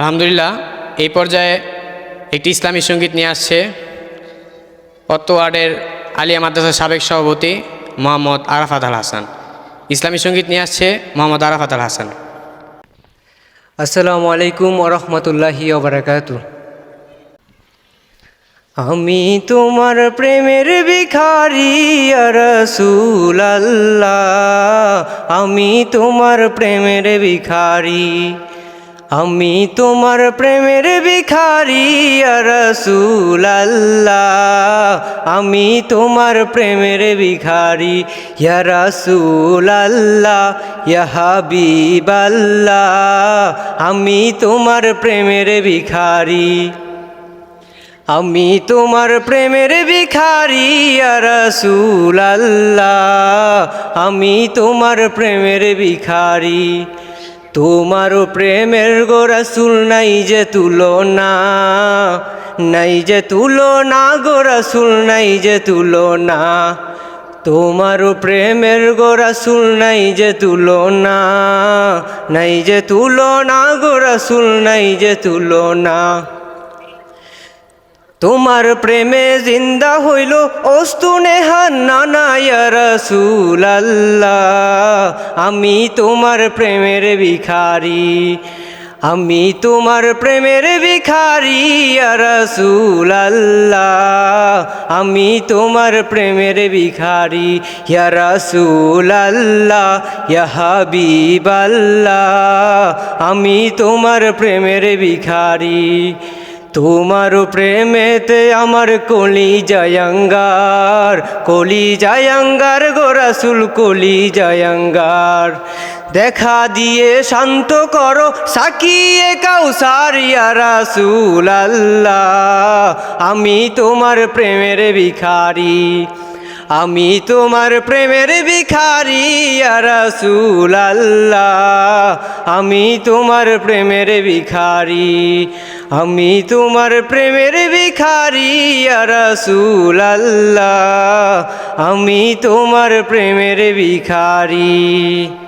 আলহামদুলিল্লাহ, এই পর্যায়ে একটি ইসলামী সংগীত নিয়ে আসছে অত্ত ওয়ার্ডের আলিয়া মাদ্রাসার সাবেক সভাপতি মোহাম্মদ আরাফাত আল হাসান। ইসলামী সংগীত নিয়ে আসছে মোহাম্মদ আরাফাত আল হাসান। আসসালামু আলাইকুম ওরহমতুল্লাহি ওবরাকাতু আমি তোমার প্রেমের ভিখারি রসুল আল্লাহ আমি তোমার প্রেমের ভিখারি। আমি তোমার প্রেমের ভিখারি রসুল আল্লাহ আমি তোমার প্রেমের ভিখারি রসুল আল্লাহ ইয়া আমি তোমার প্রেমের ভিখারি। আমি তোমার প্রেমের ভিখারি রসুল আল্লাহ আমি তোমার প্রেমের ভিখারি। তোমারও প্রেমের গো রসুল নাই যে তুলনা, নাই যে তুলো না রসুল, নাই যে তুলনা। তোমার প্রেমের গো রসুল নাই যে তুলনা, নাই যে তুলো না রসুল, নাই যে তুলনা। তোমার প্রেমে জিন্দা হইল অস্তু নেহান নানা রসুল আল্লাহ আমি তোমার প্রেমের ভিখারি, আমি তোমার প্রেমের ভিখারি রসুল আমি তোমার প্রেমের ভিখারি ইয়া রসুল আল্লাহ আমি তোমার প্রেমের ভিখারি। তোমার প্রেমেতে আমার কলি জয়ঙ্গার কলি জয়ঙ্গার গোরাসুল কলি জয়ঙ্গার দেখা দিয়ে শান্ত করো, সাকিয়ে কাউসারিয়া রাসুল আল্লাহ। আমি তোমার প্রেমের ভিখারি, আমি তোমার প্রেমের ভিখারি রসুল আল্লাহ। আমি তোমার প্রেমের ভিখারি। আমি তোমার প্রেমের ভিখারি রসুল আল্লাহ আমি তোমার প্রেমের ভিখারি।